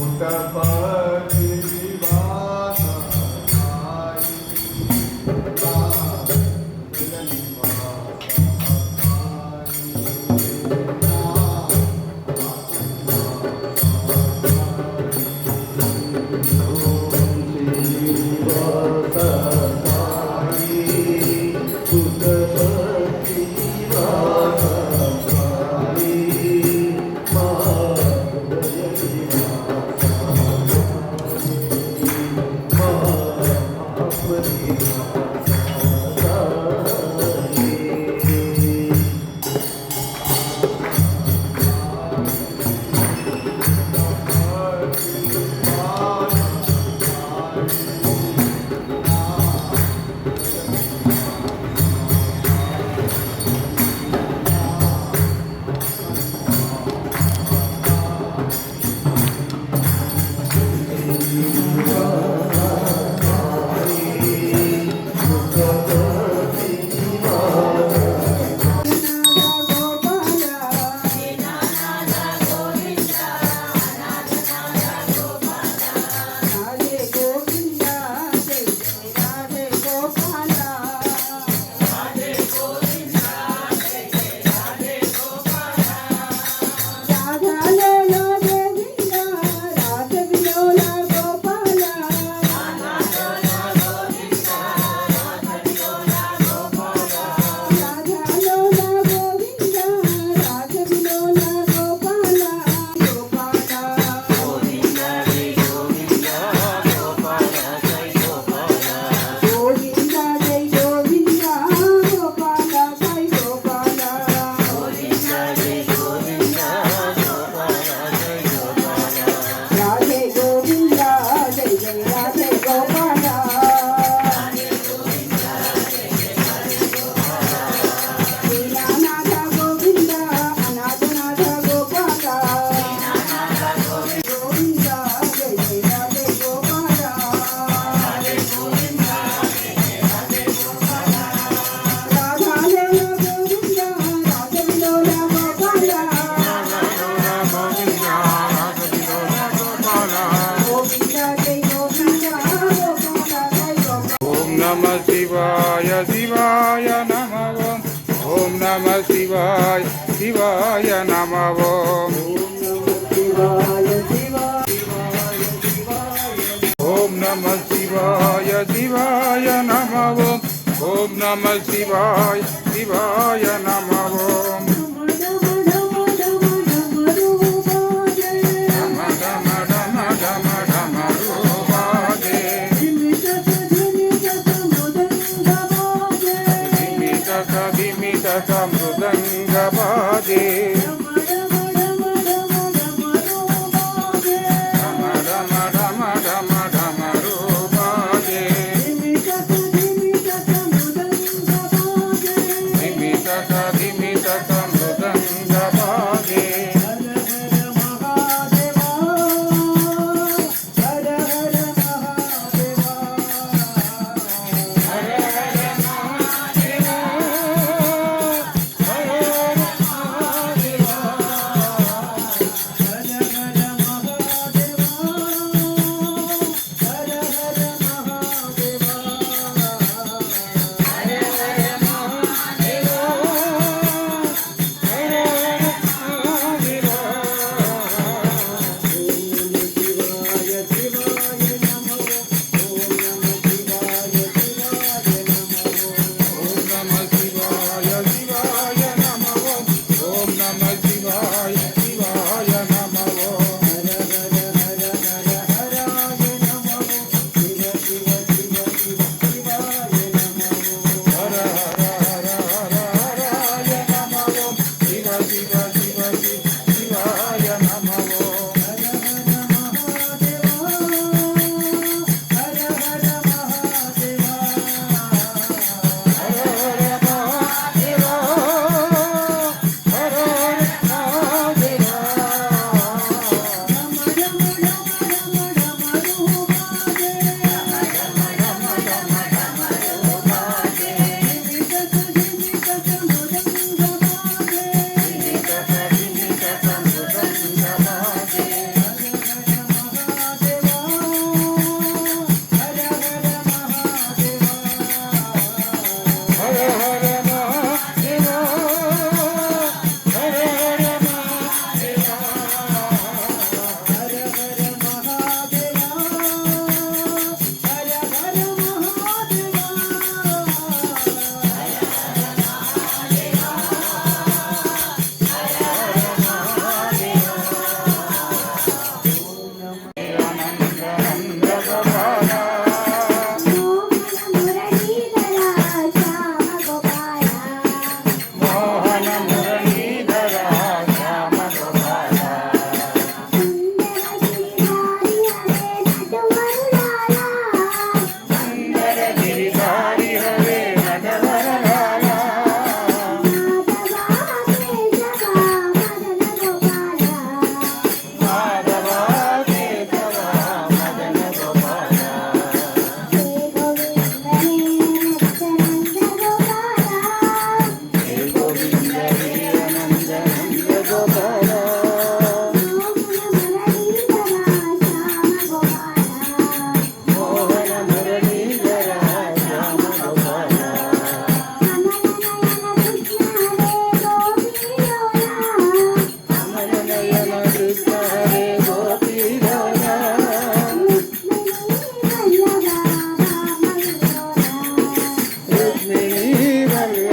Mustafa.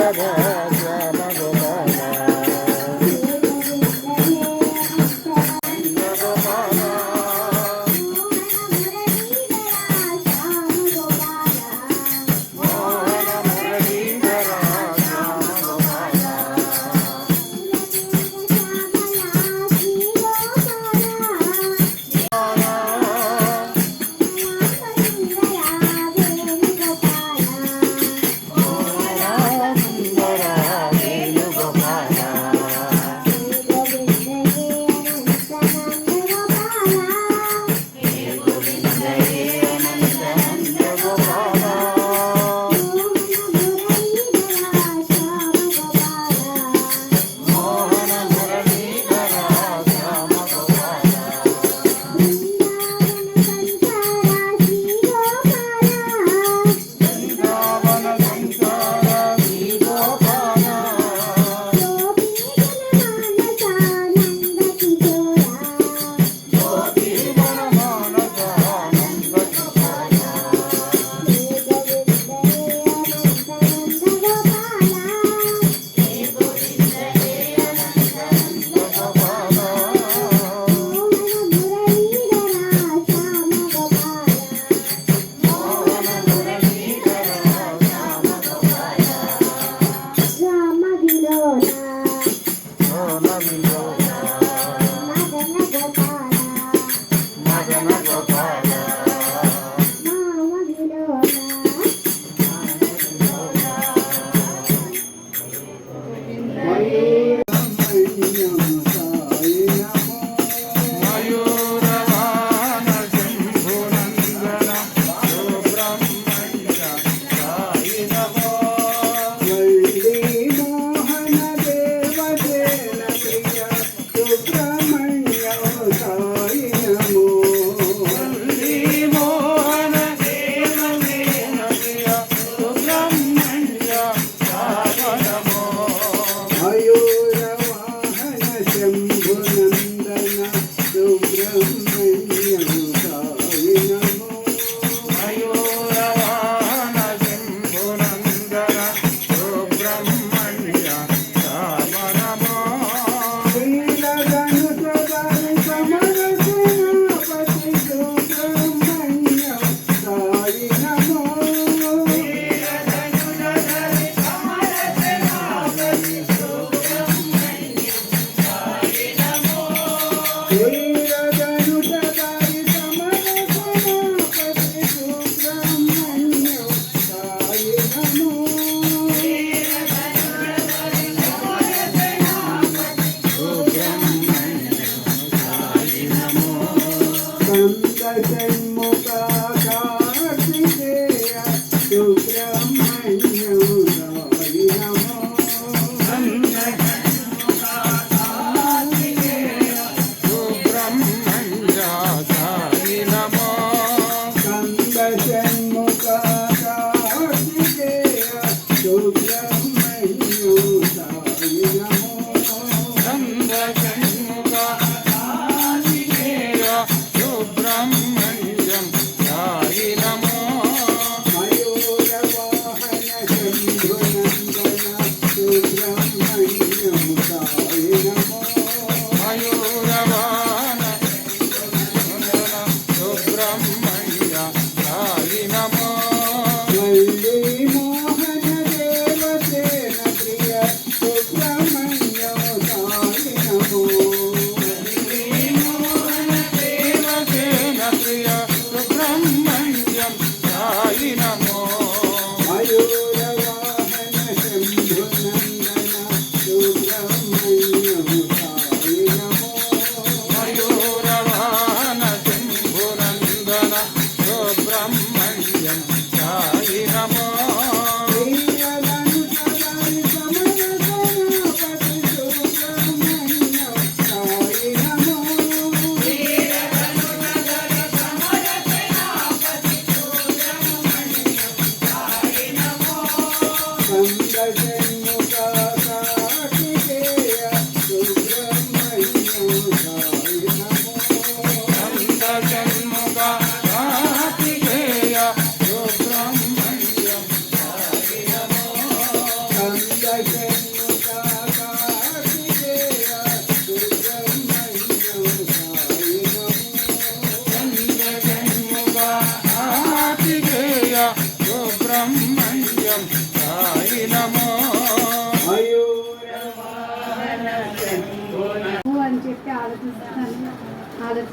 Radha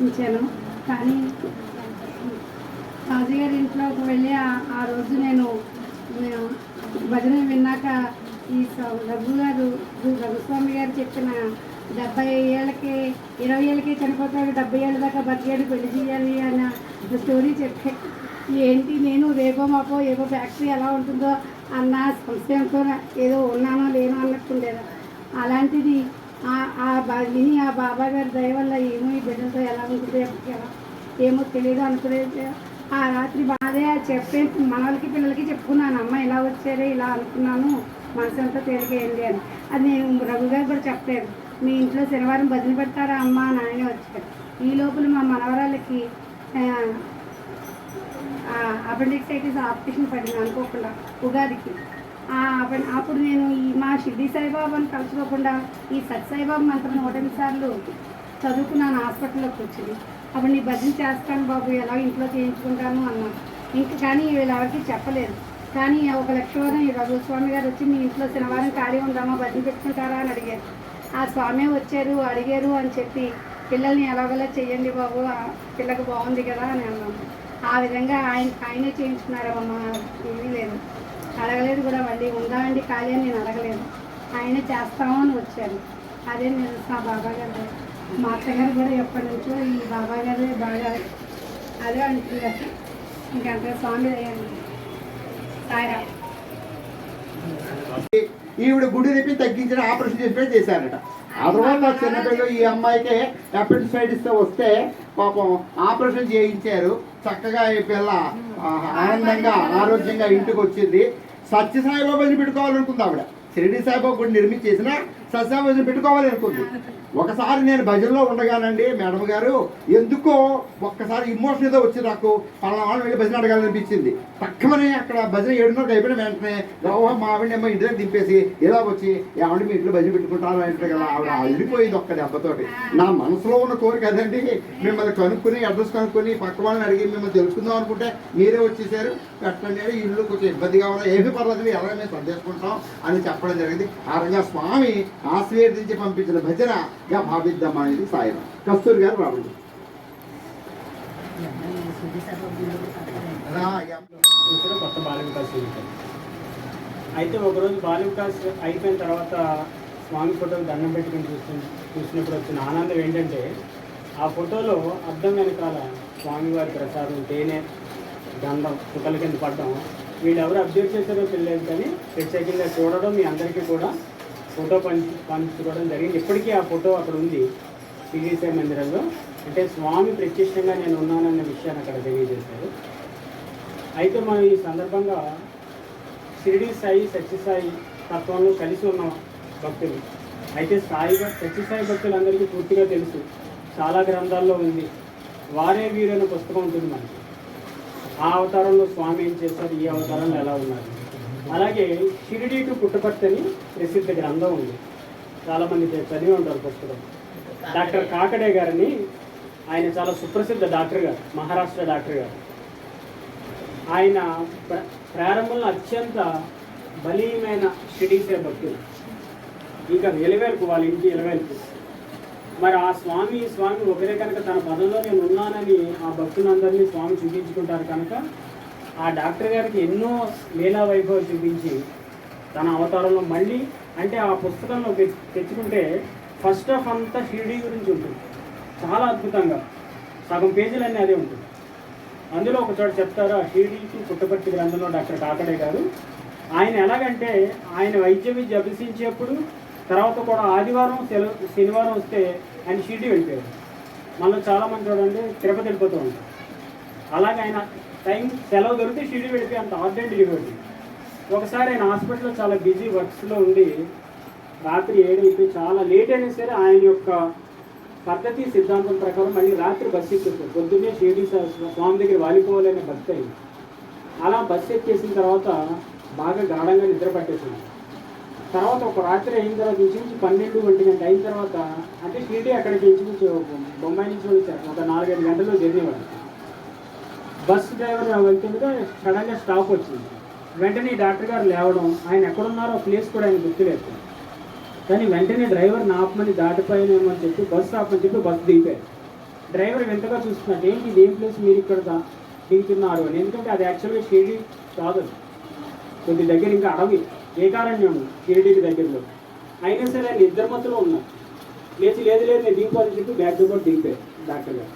ఆలోచించాను కానీ రాజుగారి ఇంట్లోకి వెళ్ళి ఆ- రోజు నేను భజన విన్నాక ఈ రఘు గారు రఘుస్వామి గారు చెప్పిన డెబ్బై ఏళ్ళకి ఇరవై ఏళ్ళకి చనిపోతాడు డెబ్బై ఏళ్ళ దాకా బతికాడు పెళ్ళి చేయాలి అన్న స్టోరీ చెప్పే. ఏంటి నేను రేపో మాపో ఏవో ఫ్యాక్టరీ ఎలా ఉంటుందో అన్న సంశయంతో ఏదో ఉన్నానో లేనో అన్నట్టుండేది అలాంటిది ఆ- బా- విని ఆ బాబా గారి దయ వల్ల ఏమో ఈ బిడ్డ ఎలా ఏమో తెలియదు అనుకునేది ఆ రాత్రి బాధే చెప్పే మనవాళ్ళకి పిల్లలకి చెప్పుకున్నాను. అమ్మ ఇలా వచ్చారే ఇలా అనుకున్నాను. మనసు అంతా తేలికేయండి అని. అది నేను రఘు గారు కూడా చెప్పలేదు. మీ ఇంట్లో శనివారం బదిలీ పెడతారా అమ్మ నాయన వచ్చారు ఈ లోపల మా మనవరాళ్ళకి అపెండిక్సైటిస్ ఆపరేషన్ పడింది అనుకోకుండా ఉగాదికి. అప్పుడు నేను ఈ మా షిర్డి సాయిబాబాని కలుసుకోకుండా ఈ సత్ సాయిబాబా మంత్రం నూట సార్లు చదువుకున్నాను హాస్పిటల్లోకి వచ్చింది. అప్పుడు నీ భజన చేస్తాను బాబు ఎలా ఇంట్లో చేయించుకుంటాను అన్నాను ఇంకా కానీ వీళ్ళు ఎవరికి చెప్పలేదు. కానీ ఒక లక్షవారం ఈ రఘుస్వామి గారు వచ్చి మీ ఇంట్లో శనివారం ఖాళీ ఉందామా భజన పెట్టుకుంటారా అని అడిగారు. ఆ స్వామి వచ్చారు అడిగారు అని చెప్పి పిల్లల్ని ఎలాగోలా చెయ్యండి బాబు ఆ పిల్లకి బాగుంది కదా అని అన్నాను. ఆ విధంగా ఆయన ఆయనే చేయించుకున్నారమ్మా ఏమీ లేదు. అడగలేదు కూడా మళ్ళీ ఉందా అండి ఖాళీ అని నేను అడగలేదు. ఆయనే చేస్తాము అని వచ్చారు. అదే నేను మా బాబా గారు మా అత్తగారు కూడా ఎప్పటి నుంచో ఈ బాబా గారు బాగా అదే అంటున్నారు. ఇంకంటే స్వామి అయ్యాను ఈవిడ గుడి రేపి తగ్గించిన ఆపరేషన్ చేసినట్టు చేశారట. ఆ తర్వాత చిన్నపిల్లలు ఈ అమ్మాయికి అపెండిసైటిస్ వస్తే పాపం ఆపరేషన్ చేయించారు. చక్కగా ఈ పిల్ల ఆనందంగా ఆరోగ్యంగా ఇంటికి వచ్చింది. సత్యసాయిబాబాని పెట్టుకోవాలనుకుంది ఆవిడ. షిరిడి సాయిబాబా గుడి నిర్మించేసిన సత్యావేశం పెట్టుకోవాలి అనుకుంది. ఒకసారి నేను భజనలో ఉండగానండి మేడం గారు ఎందుకో ఒక్కసారి ఇమోషన్ ఏదో వచ్చి నాకు పలానా వాళ్ళు వెళ్ళి భజన అడగాలనిపించింది. తక్కువనే అక్కడ భజన ఏడున్నరకు అయిపోయిన వెంటనే గౌహ మా ఆవిడ ఇంటి దగ్గర దింపేసి ఇలా వచ్చి ఆవిడ మీ ఇంట్లో భజన పెట్టుకుంటారు? అంటే కదా ఆవిడ అల్లిపోయింది ఒక్క దెబ్బతోటి. నా మనసులో ఉన్న కోరిక అదండి. మిమ్మల్ని కనుక్కుని అడ్రస్ కనుక్కొని పక్క వాళ్ళని అడిగి మిమ్మల్ని తెలుసుకుందాం అనుకుంటే మీరే వచ్చేసారు. పెట్టండి అని ఇల్లు కొంచెం ఇబ్బందిగా ఉన్నా ఏమీ పర్లేదు ఎలా మేము సందేసుకుంటాం అని చెప్పడం జరిగింది. ఆ రకంగా స్వామి ఆశీర్వదించి పంపించిన భజనగా భావిద్దాం అనేది సాయం. కస్తూరి గారు రావండి. కొత్త బాల వికాస్ అయితే ఒకరోజు బాల వికాస్ అయిపోయిన తర్వాత స్వామి ఫోటోలు దండం పెట్టుకుని చూస్తు చూసినప్పుడు వచ్చిన ఆనందం ఏంటంటే ఆ ఫోటోలో అద్దం వెనకాల స్వామివారి ప్రసాదం తేనె గంధం ఫోటోల కింద పడడం వీళ్ళు ఎవరు అబ్జర్వ్ చేశారో తెలియదు కానీ ప్రత్యేకంగా చూడడం మీ అందరికీ కూడా ఫోటో పంపించుకోవడం జరిగింది. ఇప్పటికీ ఆ ఫోటో అక్కడ ఉంది. శ్రీసాయి మందిరంలో. అంటే స్వామి ప్రత్యక్షంగా నేను ఉన్నానన్న విషయాన్ని అక్కడ తెలియజేశారు. అయితే మనం ఈ సందర్భంగా షిరిడి సాయి సత్యసాయి తత్వంలో కలిసి ఉన్న భక్తులు. అయితే సాయి సత్యసాయి భక్తులందరికీ పూర్తిగా తెలుసు. చాలా గ్రంథాల్లో ఉంది. వారే వీరైన పుస్తకం ఉంటుంది మనకి. ఆ అవతారంలో స్వామి ఏం చేస్తారు ఈ అవతారంలో ఎలా ఉన్నారు? అలాగే షిరిడి టు పుట్టపర్తని ప్రసిద్ధ గ్రంథం ఉంది. చాలామంది చదివి ఉంటారు పుస్తకం. డాక్టర్ కాకడే గారిని ఆయన చాలా సుప్రసిద్ధ డాక్టర్ గారు మహారాష్ట్ర డాక్టర్ గారు. ఆయన ప్ర- ప్రారంభంలో అత్యంత బలీయమైన షిడీసే భక్తులు. ఇంకా వెలువెలుపు వాళ్ళ ఇంటి ఎలవేల్పు మరి ఆ స్వామి స్వామి ఒకరే కనుక తన పదంలో నేను ఉన్నానని ఆ భక్తులందరినీ స్వామి చూపించుకుంటారు కనుక ఆ డాక్టర్ గారికి ఎన్నో లీలా వైభవం చూపించి తన అవతారంలో మళ్ళీ అంటే ఆ పుస్తకంలో తెచ్చుకుంటే ఫస్ట్ ఆఫ్ అంతా షిరిడి గురించి ఉంటుంది. చాలా అద్భుతంగా. సగం పేజీలన్నీ అదే ఉంటుంది. అందులో ఒక చోట చెప్తారు ఆ షిరిడికి పుట్టపర్తి గ్రంథంలో డాక్టర్ కాకడే గారు. ఆయన ఎలాగంటే ఆయన వైద్య విద్య అభ్యసించేప్పుడు తర్వాత కూడా ఆదివారం సెలవు శనివారం వస్తే ఆయన షిరిడి వెళ్ళిపోయారు. మనలో చాలామంది చూడండి తిరుపతి వెళ్ళిపోతూ ఉంటారు. అలాగే ఆయన టైం సెలవు దొరికితే షిరిడి వెళ్ళిపోయి అంత అర్జెంట్ ఇవ్వండి ఒకసారి ఆయన హాస్పిటల్లో చాలా బిజీ వర్క్స్లో ఉండి రాత్రి ఏడు అయిపోయి చాలా లేట్ అయినా సరే ఆయన యొక్క పద్ధతి సిద్ధాంతం ప్రకారం మళ్ళీ రాత్రి బస్సు ఎక్కేస్తారు పొద్దున్నే షిరిడి స్వామి దగ్గర వాలిపోవాలనే భక్తి అయింది. అలా బస్సు ఎక్కేసిన తర్వాత బాగా గాఢంగా నిద్ర పట్టేసింది. తర్వాత ఒక రాత్రి అయిన తర్వాత ఇంచుమించి పన్నెండు ఒంటి గంట అయిన తర్వాత అంటే షిరిడి అక్కడికి ఇంచుమించి బొంబాయి నుంచి వచ్చారు. ఒక నాలుగైదు గంటల్లో జరిగేవాడు బస్ డ్రైవర్ వెళ్తుండగా సడన్గా స్టాప్ వచ్చింది. వెంటనే డాక్టర్ గారు లేవడం ఆయన ఎక్కడున్నారో ఆ ప్లేస్ కూడా ఆయన గుర్తులేదు. కానీ వెంటనే డ్రైవర్ నాపమని దాటిపోయినేమో అని చెప్పి బస్సు ఆపని చెప్పి బస్సు దిగిపోయారు డ్రైవర్ వింతగా చూస్తున్నాడు ఏంటి ఇది? ఏం ప్లేస్ మీరు ఇక్కడ దిగుతున్నారు అని. ఎందుకంటే అది యాక్చువల్గా షిరిడి కాదు కొద్ది దగ్గర ఇంకా అడవి ఏకారణ్యం షిరిడీకి దగ్గరలో. అయినా సరే ఆయన ఇద్దరు మధ్యలో ఉన్నారు. లేచి లేదు లేదు నేను దిగిపోవాలని చెప్పి బ్యాగ్ కూడా దిగిపోయారు డాక్టర్ గారు.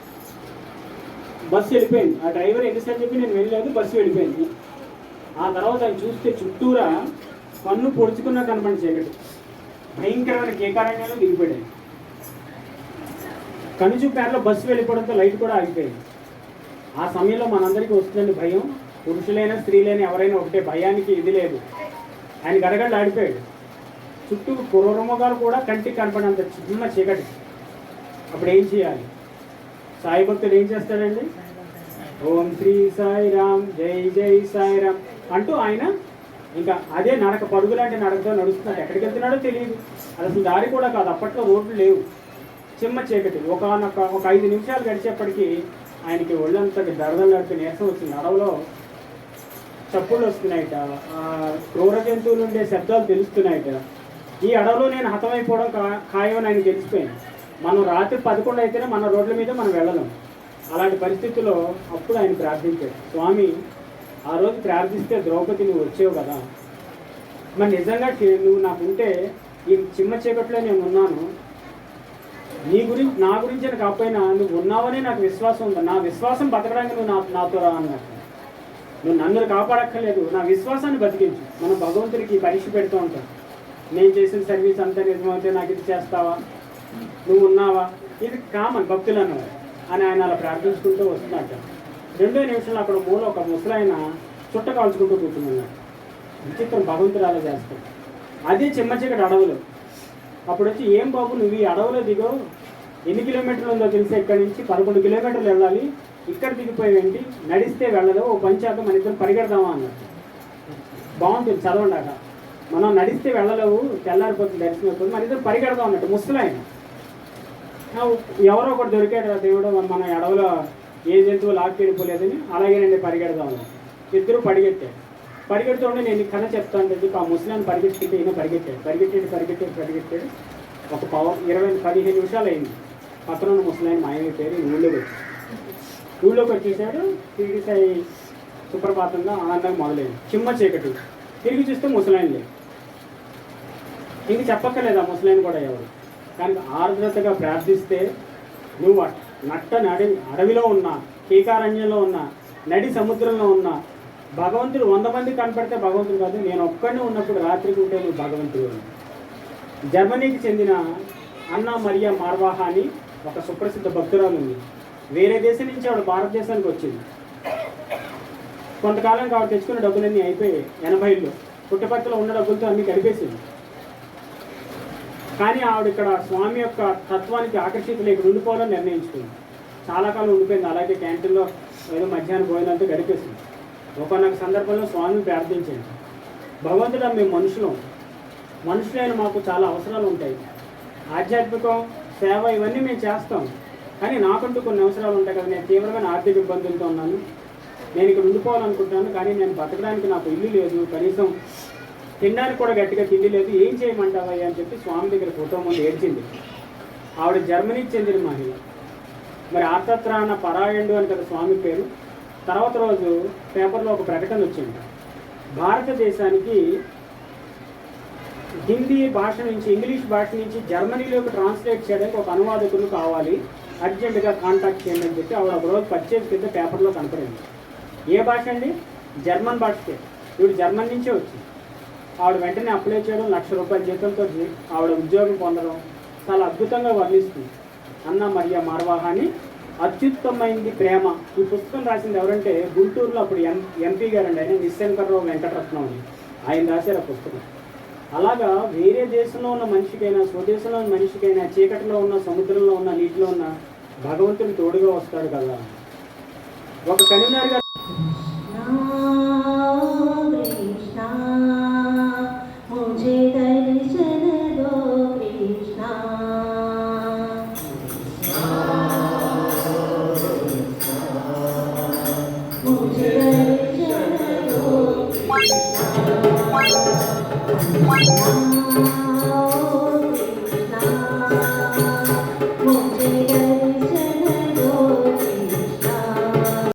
బస్సు వెళ్ళిపోయింది. ఆ డ్రైవర్ ఎన్నిసార్లు చెప్పి నేను వెళ్ళలేదు బస్సు వెళ్ళిపోయింది. ఆ తర్వాత ఆయన చూస్తే చుట్టూరా పన్ను పొడుచుకున్నా కనపడి చీకటి. భయంకరమైన కేకారణ్యాలు దిగిపోయాయి కనుచూపేరలో బస్సు వెళ్ళిపోవడంతో లైట్ కూడా ఆగిపోయింది. ఆ సమయంలో మనందరికీ వస్తుందండి భయం. పురుషులైనా స్త్రీలైనా ఎవరైనా ఒకటే భయానికి ఇది లేదు. ఆయన గడగడలు ఆడిపోయాడు. చుట్టూ పురమగాలు కూడా కంటికి కనపడినంత చిన్న చీకటి. అప్పుడు ఏం చేయాలి? సాయి భక్తుడు ఏం చేస్తాడండి? ఓం శ్రీ సాయి రామ్ జై జై సాయి రామ్ అంటూ ఆయన ఇంకా అదే నడక పరుగులాంటి నడకతో నడుస్తున్నాడు ఎక్కడికి వెళ్తున్నాడో తెలియదు అది అసలు దారి కూడా కాదు. అప్పట్లో రోడ్లు లేవు. చిమ్మ చీకటి. ఒక ఒక ఐదు నిమిషాలు గడిచేప్పటికీ ఆయనకి ఒళ్ళంతా దరదలాడితే నీరసం వచ్చింది. అడవిలో చప్పుళ్ళు వస్తున్నాయట. క్రూర జంతువులు ఉండే శబ్దాలు తెలుస్తున్నాయట. ఈ అడవిలో నేను హతమైపోవడం కా ఖాయం అని ఆయన తెలిసిపోయింది మనం రాత్రి పదకొండు అయితేనే మన రోడ్ల మీద మనం వెళ్ళలేం. అలాంటి పరిస్థితుల్లో అప్పుడు ఆయన ప్రార్థించాడు. స్వామి ఆ రోజు ప్రార్థిస్తే ద్రౌపది నువ్వు వచ్చేవు కదా. మరి నిజంగా నువ్వు నాకు ఉంటే ఈ చిమ్మ చీకట్లో నేను ఉన్నాను. నీ గురించి నా గురించి అని కాకపోయినా నువ్వు ఉన్నావనే నాకు విశ్వాసం ఉంది. నా విశ్వాసం బతకడానికి నువ్వు నా నాతో రా అన్నట్టు నువ్వు నన్ను కాపాడక్కర్లేదు. నా విశ్వాసాన్ని బతికించు. మనం భగవంతుడికి పరీక్ష పెడుతూ ఉంటాం. నేను చేసిన సర్వీస్ అంతా నిజమైతే నాకు ఇది చేస్తావా? నువ్వు ఉన్నావా ఇది కామన్ భక్తులు అన్నవారు అని ఆయన అలా ప్రార్థించుకుంటూ వస్తున్నట్ట రెండో నిమిషంలో అక్కడ మూల ఒక ముసలాయన చుట్ట కాల్చుకుంటూ కూర్చున్నాడు. విచిత్రం భగవంతుడు అలా చేస్తాడు. అదే చిమ్మ చీకటి అడవులు. అప్పుడు వచ్చి ఏం బాబు నువ్వు ఈ అడవులో దిగో? ఎన్ని కిలోమీటర్లు ఉందో తెలిసి ఇక్కడి నుంచి పదకొండు కిలోమీటర్లు వెళ్ళాలి. ఇక్కడ దిగిపోయేవేంటి నడిస్తే వెళ్ళదు. ఓ పని మన ఇద్దరు పరిగెడదామా? అన్నట్టు బాగుంటుంది చదవండాక మనం నడిస్తే వెళ్ళలేవు. తెల్లారిపోతుంది దర్శనం అయిపోతుంది మన ఇద్దరు పరిగెడదాం అన్నట్టు ముసలాయన. ఎవరో ఒకటి దొరికాడు దేవుడు మన ఎడవలో ఏ జంతువు లాక్కెళ్ళిపోలేదని అలాగేనండి పరిగెడదాం ఇద్దరు పరిగెట్టాడు పరిగెడుతుండే నేను కథ చెప్తాను చెప్పి ఆ ముస్లిం పరిగెట్టుకుంటే ఈయన పరిగెట్టాడు పరిగెట్టాడు పరిగెట్టాడు పరిగెట్టాడు. ఒక పవర్ ఇరవై పదిహేను నిమిషాలు అయింది. పక్కన ఉన్న ముస్లిం మాయమైపోయారు ఊళ్ళోకి వచ్చి ఊళ్ళోకి వచ్చేసాడు తిరిగి సాయి సుప్రభాతంగా ఆనందంగా మొదలైంది. చిమ్మ చీకటి. తిరిగి చూస్తే ముసలాయన లేదు ఇంక చెప్పక్కర్లేదు ఆ ముసలాయన కూడా ఎవరు? కానీ ఆర్ద్రతగా ప్రార్థిస్తే నువ్వు అట్- నట్ట నడి అడవిలో ఉన్నా కీకారణ్యంలో ఉన్నా నడి సముద్రంలో ఉన్నా భగవంతుడు వంద మంది కనపడితే భగవంతుడు కాదు. నేను ఒక్కడిని ఉన్నప్పుడు రాత్రికి ఉంటే నువ్వు భగవంతుడు జర్మనీకి చెందిన అన్నా మరియా మార్వాహా అని ఒక సుప్రసిద్ధ భక్తురాలు ఉంది. వేరే దేశం నుంచి ఆవిడ భారతదేశానికి వచ్చింది. కొంతకాలం ఆవిడ తెచ్చుకున్న డబ్బులన్నీ అయిపోయాయి. ఎనభైలో పుట్టపక్కల ఉన్న డబ్బులతో అన్ని కలిపేసింది. కానీ ఆవిడ ఇక్కడ స్వామి యొక్క తత్వానికి ఆకర్షితులు ఇక్కడ ఉండిపోవాలని నిర్ణయించుకుంది. చాలా కాలం ఉండిపోయింది. అలాగే క్యాంటీన్లో ఏదో మధ్యాహ్నం భోజనంతో గడిపేసింది. ఒకనొక సందర్భంలో స్వామిని ప్రార్థించండి భగవంతుడు మేము మనుషులం మనుషులైన మాకు చాలా అవసరాలు ఉంటాయి. ఆధ్యాత్మికం సేవ ఇవన్నీ మేము చేస్తాం. కానీ నాకంటూ కొన్ని అవసరాలు ఉంటాయి కదా నేను తీవ్రమైన ఆర్థిక ఇబ్బందులతో ఉన్నాను. నేను ఇక్కడ ఉండిపోవాలనుకుంటున్నాను కానీ నేను బతకడానికి నాకు ఇల్లు లేదు. కనీసం తినడానికి కూడా గట్టిగా తిండి లేదు. ఏం చేయమంటావయ్యా అని చెప్పి స్వామి దగ్గర ఫోటో ముందు ఏడ్చింది. ఆవిడ జర్మనీకి చెందిన మహిళ. మరి ఆర్తత్రాణ పరాయణుడు అని కదా స్వామి పేరు. తర్వాత రోజు పేపర్లో ఒక ప్రకటన వచ్చింది. భారతదేశానికి హిందీ భాష నుంచి ఇంగ్లీష్ భాష నుంచి జర్మనీలోకి ట్రాన్స్లేట్ చేయడానికి ఒక అనువాదకులు కావాలి. అర్జెంటుగా కాంటాక్ట్ చేయండి అని చెప్పి ఆవిడ ఒకరోజు పర్చేజ్ కింద పేపర్లో కనపడింది. ఏ భాష అండి? జర్మన్ భాషకే. ఇవి జర్మన్ నుంచే వచ్చింది. ఆవిడ వెంటనే అప్లై చేయడం లక్ష రూపాయల జీతంతో ఆవిడ ఉద్యోగం పొందడం చాలా అద్భుతంగా వర్ణిస్తుంది. అన్న మరియా మార్వాహాని అత్యుత్తమైంది ప్రేమ. ఈ పుస్తకం రాసింది ఎవరంటే గుంటూరులో అప్పుడు ఎం ఎంపీ గారండి ఆయన నిశ్శంకర్రావు వెంకటరత్నం అని ఆయన రాశారు ఆ పుస్తకం. అలాగా వేరే దేశంలో ఉన్న మనిషికైనా స్వదేశంలో ఉన్న మనిషికైనా చీకటిలో ఉన్న సముద్రంలో ఉన్న నీటిలో ఉన్న భగవంతుని తోడుగా వస్తాడు కదా. ఒక కన్వీనర్ గారు